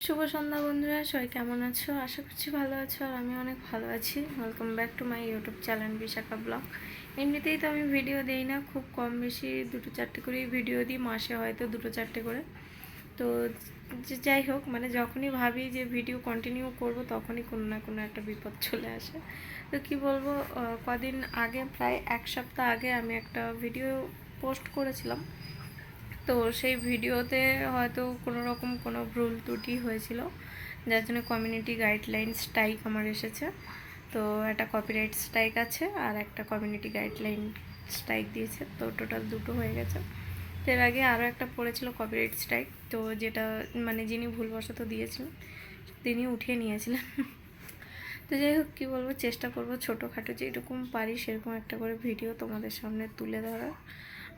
শুভ সন্ধ্যা বন্ধুরা, সবাই কেমন আছো? আশা করছি ভালো আছো আর আমি অনেক ভালো আছি। Welcome back to my YouTube channel Bishakha vlog এমনিতেই তো আমি ভিডিও দিই না, খুব কম বেশি দুটো চারটে করেই ভিডিও দিই, মাসে হয়তো দুটো চারটে করে। তো যাই হোক মানে যখনই ভাবি যে ভিডিও কন্টিনিউ করব, তখনই কোনো না কোনো একটা বিপদ চলে আসে। তো কি বলব কদিন আগে, প্রায় এক সপ্তাহ আগে আমি একটা ভিডিও পোস্ট করেছিলাম। তো সেই ভিডিওতে হয়তো কোনো রকম কোনো ভুল ত্রুটি হয়েছিল, যার জন্য কমিউনিটি গাইডলাইন স্ট্রাইক আমার এসেছে। তো একটা কপিরাইট স্ট্রাইক আছে আর একটা কমিউনিটি গাইডলাইন স্ট্রাইক দিয়েছে, তো টোটাল দুটো হয়ে গেছে। এর আগে আরও একটা পড়েছিল কপিরাইট স্ট্রাইক তো যেটা মানে যিনি ভুলবশত দিয়েছিলেন, তিনি উঠিয়ে নিয়েছিলেন। তো যাই হোক, কী বলব, চেষ্টা করব ছোটোখাটো যেরকম পারি সেরকম একটা করে ভিডিও তোমাদের সামনে তুলে ধরার।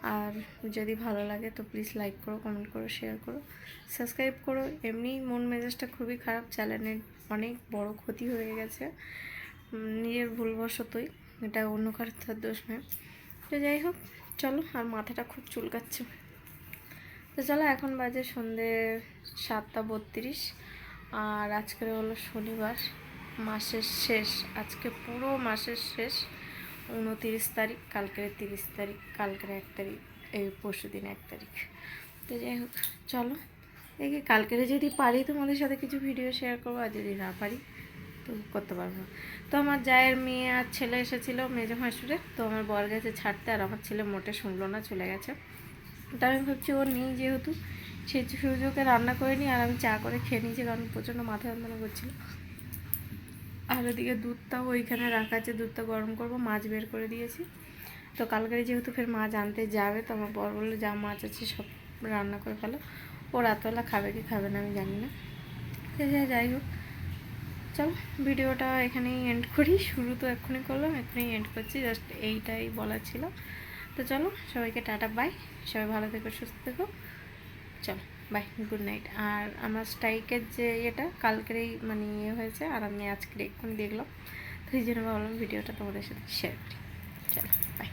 আর যদি ভালো লাগে তো প্লিজ লাইক করো কমেন্ট করো শেয়ার করো সাবস্ক্রাইব করো। এমনি মন মেজাজটা খুবই খারাপ চ্যানেলের অনেক বড় ক্ষতি হয়ে গেছে। নিজের ভুলবশতই, এটা অন্য কারোর দোষ নয়। তো যাই হোক, চলো, আর মাথাটা খুব চুলকাচ্ছে। তো চলো, এখন বাজে সন্ধে সাতটা বত্রিশ, আর আজকের হলো শনিবার, মাসের শেষ, আজকে পুরো মাসের শেষ। উনতিরিশ তারিখ, কালকের তিরিশ তারিখ, কালকের এক তারিখ, এই পরশু দিন এক তারিখ। তো যাই হোক, চলো। দেখি কালকের যদি পারি তোমাদের সাথে কিছু ভিডিও শেয়ার করব, আর যদি না পারি, তো করতে পারব। তো আমার জায়ের মেয়ে আর ছেলে এসেছিল মেজো হাসুরে তো আমার বর গেছে ছাড়তে, আর আমার ছেলে মোটে শুনলো না, চলে গেছে। তা আমি ভাবছি ও নেই যেহেতু সেই সুযোগে রান্না করে নিই আর আমি চা করে খেয়ে নিয়েছি, কারণ প্রচণ্ড মাথা যন্ত্রণা করছিল। আর ওদিকে দুধটাও ওইখানে রাখা আছে। দুধটা গরম করব, মাছ বের করে দিয়েছি। তো কালকে যেহেতু ফের মাছ আনতে যাবে, তো আমার বর বলল, যা মাছ আছে সব রান্না করে ফেলো। ও রাতবেলা খাবে কি খাবে না আমি জানি না। সে যাই হোক। চলো, ভিডিওটা এখানেই এন্ড করি। শুরু তো এক্ষুনি করলাম, এক্ষুনি এন্ড করছি। জাস্ট এইটাই বলার ছিল। তো চলো, সবাইকে টাটা বাই সবাই ভালো থেকো, সুস্থ থেকো। চলো। বাই গুড নাইট আর আমার স্ট্রাইকের যে ইয়েটা কালকেরই মানে ইয়ে হয়েছে, আর আমি আজকের এক্ষুনি দেখলাম। তো এই জন্য ভাবলাম ভিডিওটা তোমাদের সাথে শেয়ার করি। চলো বাই